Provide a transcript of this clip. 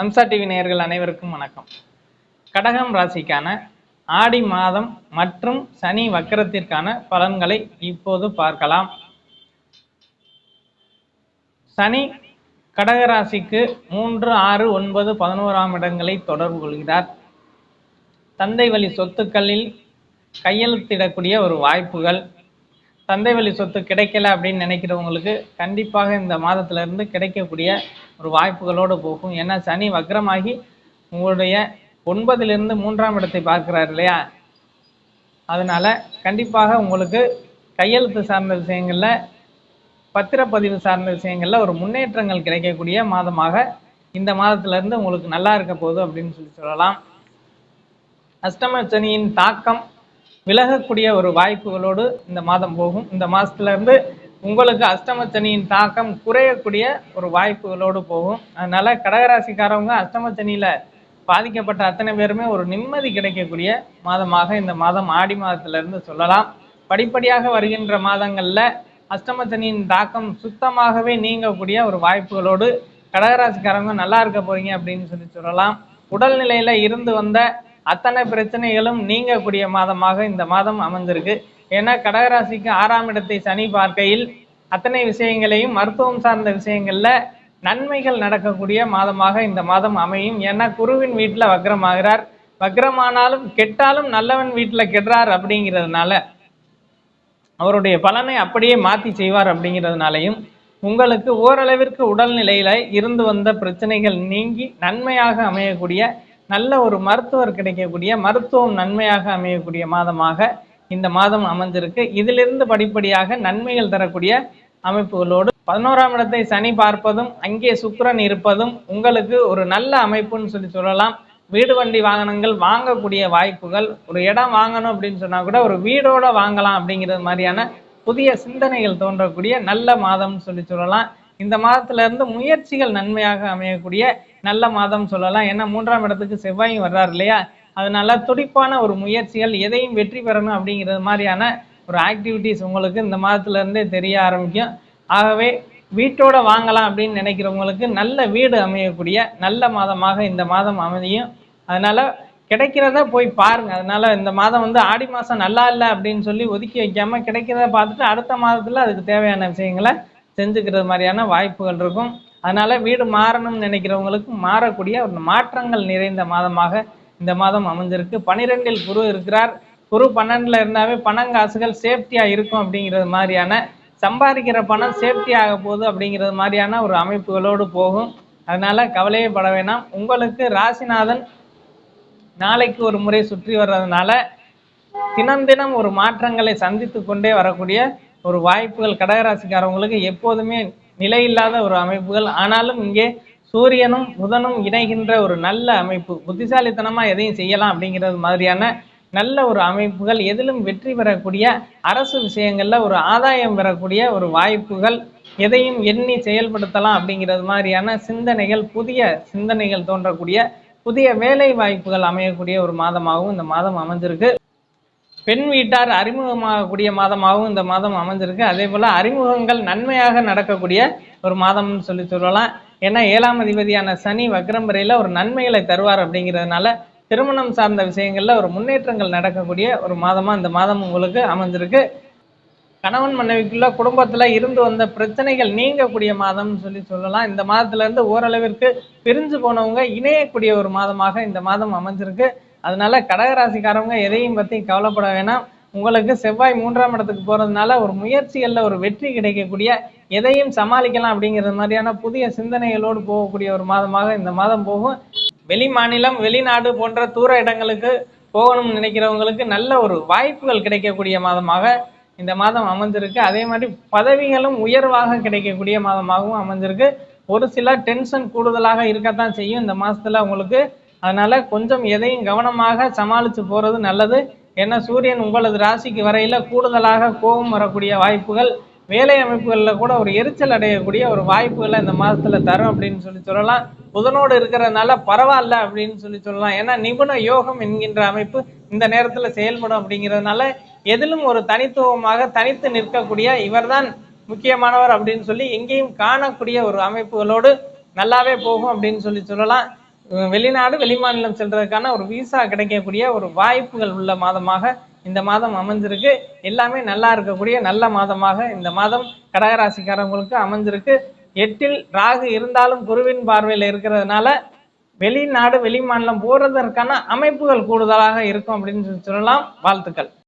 Hamza TV நேயர்கள் அனைவருக்கும் வணக்கம். கடகம் ராசிக்கான ஆடி மாதம் மற்றும் சனி வக்கரத்திற்கான பலன்களை இப்போது பார்க்கலாம். சனி கடக ராசிக்கு மூன்று ஆறு ஒன்பது பதினோராம் இடங்களை தொடர்பு கொள்கிறார். தந்தை வழி சொத்துக்களில் கையெழுத்திடக்கூடிய ஒரு வாய்ப்புகள். தந்தை வழி சொத்து கிடைக்கல அப்படின்னு நினைக்கிறவங்களுக்கு கண்டிப்பாக இந்த மாதத்துல இருந்து கிடைக்கக்கூடிய ஒரு வாய்ப்புகளோடு போகும். ஏன்னா சனி வக்ரமாகி உங்களுடைய ஒன்பதிலிருந்து மூன்றாம் இடத்தை பார்க்கிறார் இல்லையா? அதனால கண்டிப்பாக உங்களுக்கு கையெழுத்து சார்ந்த விஷயங்களில் பத்திரப்பதிவு சார்ந்த விஷயங்களில் ஒரு முன்னேற்றங்கள் கிடைக்கக்கூடிய மாதமாக இந்த மாதத்துல இருந்து உங்களுக்கு நல்லா இருக்க போகுது அப்படின்னு சொல்லி சொல்லலாம். அஷ்டம சனியின் தாக்கம் விலகக்கூடிய ஒரு வாய்ப்புகளோடு இந்த மாதம் போகும். இந்த மாதத்துலேருந்து இருந்து உங்களுக்கு அஷ்டம சனியின் தாக்கம் குறையக்கூடிய ஒரு வாய்ப்புகளோடு போகும். அதனால கடகராசிக்காரவங்க அஷ்டம சனியில பாதிக்கப்பட்ட அத்தனை பேருமே ஒரு நிம்மதி கிடைக்கக்கூடிய மாதமாக இந்த மாதம் ஆடி மாதத்துல இருந்து சொல்லலாம். படிப்படியாக வருகின்ற மாதங்கள்ல அஷ்டம சனியின் தாக்கம் சுத்தமாகவே நீங்கக்கூடிய ஒரு வாய்ப்புகளோடு கடகராசிக்காரங்க நல்லா இருக்க போறீங்க அப்படின்னு சொல்லி சொல்லலாம். உடல்நிலையில இருந்து வந்த அத்தனை பிரச்சனைகளும் நீங்கக்கூடிய மாதமாக இந்த மாதம் அமைஞ்சிருக்கு. ஏன்னா கடகராசிக்கு ஆறாம் இடத்தை சனி பார்க்கையில் அத்தனை விஷயங்களையும் மருத்துவம் சார்ந்த விஷயங்கள்ல நன்மைகள் நடக்கக்கூடிய மாதமாக இந்த மாதம் அமையும். ஏன்னா குருவின் வீட்டுல வக்ரமாகிறார். வக்ரமானாலும் கெட்டாலும் நல்லவன் வீட்டில் கெடுறார் அப்படிங்கிறதுனால அவருடைய பலனை அப்படியே மாத்தி செய்வார் அப்படிங்கிறதுனாலையும் உங்களுக்கு ஓரளவிற்கு உடல்நிலையில இருந்து வந்த பிரச்சனைகள் நீங்கி நன்மையாக அமையக்கூடிய நல்ல ஒரு மருத்துவர் கிடைக்கக்கூடிய மருத்துவம் நன்மையாக அமையக்கூடிய மாதமாக இந்த மாதம் அமைஞ்சிருக்கு இதிலிருந்து படிப்படியாக நன்மைகள் தரக்கூடிய அமைப்புகளோடு பதினோராம் இடத்தை சனி பார்ப்பதும் அங்கே சுக்கரன் இருப்பதும் உங்களுக்கு ஒரு நல்ல அமைப்புன்னு சொல்லி சொல்லலாம். வீடு வண்டி வாகனங்கள் வாங்கக்கூடிய வாய்ப்புகள். ஒரு இடம் வாங்கணும் அப்படின்னு சொன்னா கூட ஒரு வீடோட வாங்கலாம் அப்படிங்கிறது மாதிரியான புதிய சிந்தனைகள் தோன்றக்கூடிய நல்ல மாதம்னு சொல்லி சொல்லலாம். இந்த மாதத்துல இருந்து முயற்சிகள் நன்மையாக அமையக்கூடிய நல்ல மாதம் சொல்லலாம். ஏன்னா மூன்றாம் இடத்துக்கு செவ்வாயும் வர்றாரு இல்லையா? அதனால துடிப்பான ஒரு முயற்சிகள் எதையும் வெற்றி பெறணும் அப்படிங்கிறது மாதிரியான ஒரு ஆக்டிவிட்டிஸ் உங்களுக்கு இந்த மாதத்துலேருந்தே தெரிய ஆரம்பிக்கும். ஆகவே வீட்டோட வாங்கலாம் அப்படின்னு நினைக்கிறவங்களுக்கு நல்ல வீடு அமையக்கூடிய நல்ல மாதமாக இந்த மாதம் அமையும். அதனால் கிடைக்கிறத போய் பாருங்க. அதனால இந்த மாதம் வந்து ஆடி மாதம் நல்லா இல்லை அப்படின்னு சொல்லி ஒதுக்கி வைக்காமல் கிடைக்கிறத பார்த்துட்டு அடுத்த மாதத்தில் அதுக்கு தேவையான விஷயங்களை செஞ்சுக்கிறது மாதிரியான வாய்ப்புகள் இருக்கும். அதனால வீடு மாறணும்னு நினைக்கிறவங்களுக்கு மாறக்கூடிய ஒரு மாற்றங்கள் நிறைந்த மாதமாக இந்த மாதம் அமைஞ்சிருக்கு. பனிரெண்டில் குரு இருக்கிறார். குரு பன்னெண்டுல இருந்தாவே பணங்காசுகள் சேஃப்டியா இருக்கும் அப்படிங்கிறது மாதிரியான சம்பாதிக்கிற பணம் சேஃப்டி ஆக போகுது அப்படிங்கிறது மாதிரியான ஒரு அமைப்புகளோடு போகும். அதனால கவலையே பட வேணாம். உங்களுக்கு ராசிநாதன் நாளைக்கு ஒரு முறை சுற்றி வர்றதுனால தினம் தினம் ஒரு மாற்றங்களை சந்தித்து கொண்டே வரக்கூடிய ஒரு வாய்ப்புகள் கடகராசிக்காரவங்களுக்கு எப்போதுமே நிலையில்லாத ஒரு அமைப்புகள். ஆனாலும் இங்கே சூரியனும் புதனும் இணைகின்ற ஒரு நல்ல அமைப்பு. புத்திசாலித்தனமா எதையும் செய்யலாம் அப்படிங்கிறது மாதிரியான நல்ல ஒரு அமைப்புகள் எதிலும் வெற்றி பெறக்கூடிய அரசு விஷயங்கள்ல ஒரு ஆதாயம் பெறக்கூடிய ஒரு வாய்ப்புகள் எதையும் எண்ணி செயல்படுத்தலாம் அப்படிங்கிறது மாதிரியான சிந்தனைகள் புதிய சிந்தனைகள் தோன்றக்கூடிய புதிய வேலை வாய்ப்புகள் அமையக்கூடிய ஒரு மாதமாகவும் இந்த மாதம் அமைஞ்சிருக்கு. பெண் வீட்டார் அறிமுகமாகக்கூடிய மாதமாகவும் இந்த மாதம் அமைஞ்சிருக்கு. அதே போல அறிமுகங்கள் நன்மையாக நடக்கக்கூடிய ஒரு மாதம்னு சொல்லி சொல்லலாம். ஏன்னா ஏழாம் அதிபதியான சனி வக்ரம் வரையில ஒரு நன்மைகளை தருவார் அப்படிங்கிறதுனால திருமணம் சார்ந்த விஷயங்கள்ல ஒரு முன்னேற்றங்கள் நடக்கக்கூடிய ஒரு மாதமா இந்த மாதம் உங்களுக்கு அமைஞ்சிருக்கு. கணவன் மனைவிக்குள்ள குடும்பத்துல இருந்து வந்த பிரச்சனைகள் நீங்கக்கூடிய மாதம்னு சொல்லி சொல்லலாம். இந்த மாதத்துல இருந்து ஓரளவிற்கு பிரிஞ்சு போனவங்க இணையக்கூடிய ஒரு மாதமாக இந்த மாதம் அமைஞ்சிருக்கு. அதனால கடகராசிக்காரவங்க எதையும் பத்தி கவலைப்பட வேணாம். உங்களுக்கு செவ்வாய் மூன்றாம் இடத்துக்கு போறதுனால ஒரு முயற்சிகளில் ஒரு வெற்றி கிடைக்கக்கூடிய எதையும் சமாளிக்கலாம் அப்படிங்கிறது மாதிரியான புதிய சிந்தனைகளோடு போகக்கூடிய ஒரு மாதமாக இந்த மாதம் போகும். வெளி மாநிலம் வெளிநாடு போன்ற தூர இடங்களுக்கு போகணும்னு நினைக்கிறவங்களுக்கு நல்ல ஒரு வாய்ப்புகள் கிடைக்கக்கூடிய மாதமாக இந்த மாதம் அமைஞ்சிருக்கு. அதே மாதிரி பதவிகளும் உயர்வாக கிடைக்கக்கூடிய மாதமாகவும் அமைஞ்சிருக்கு. ஒரு சில டென்ஷன் கூடுதலாக இருக்கத்தான் செய்யும் இந்த மாதத்தில் உங்களுக்கு. அதனால் கொஞ்சம் எதையும் கவனமாக சமாளித்து போகிறது நல்லது. ஏன்னா சூரியன் உங்களது ராசிக்கு வரையில் கூடுதலாக கோபம் வரக்கூடிய வாய்ப்புகள் வேலை அமைப்புகளில் கூட ஒரு எரிச்சல் அடையக்கூடிய ஒரு வாய்ப்புகளை இந்த மாதத்துல தரும் அப்படின்னு சொல்லி சொல்லலாம். புதனோடு இருக்கிறதுனால பரவாயில்ல அப்படின்னு சொல்லி சொல்லலாம். ஏன்னா நிபுண யோகம் என்கின்ற அமைப்பு இந்த நேரத்தில் செயல்படும் அப்படிங்கிறதுனால எதிலும் ஒரு தனித்துவமாக தனித்து நிற்கக்கூடிய இவர்தான் முக்கியமானவர் அப்படின்னு சொல்லி எங்கேயும் காணக்கூடிய ஒரு அமைப்புகளோடு நல்லாவே போகும் அப்படின்னு சொல்லி சொல்லலாம். வெளிநாடு வெளிமாநிலம் செல்றதுக்கான ஒரு விசா கிடைக்கக்கூடிய ஒரு வாய்ப்புகள் உள்ள மாதமாக இந்த மாதம் அமைஞ்சிருக்கு. எல்லாமே நல்லா இருக்கக்கூடிய நல்ல மாதமாக இந்த மாதம் கடகராசிக்காரங்களுக்கு அமைஞ்சிருக்கு. எட்டில் ராகு இருந்தாலும் குருவின் பார்வையில் இருக்கிறதுனால வெளிநாடு வெளிமாநிலம் போறதற்கான அமைப்புகள் கூடுதலாக இருக்கும் அப்படின்னு சொல்லலாம். வாழ்த்துக்கள்.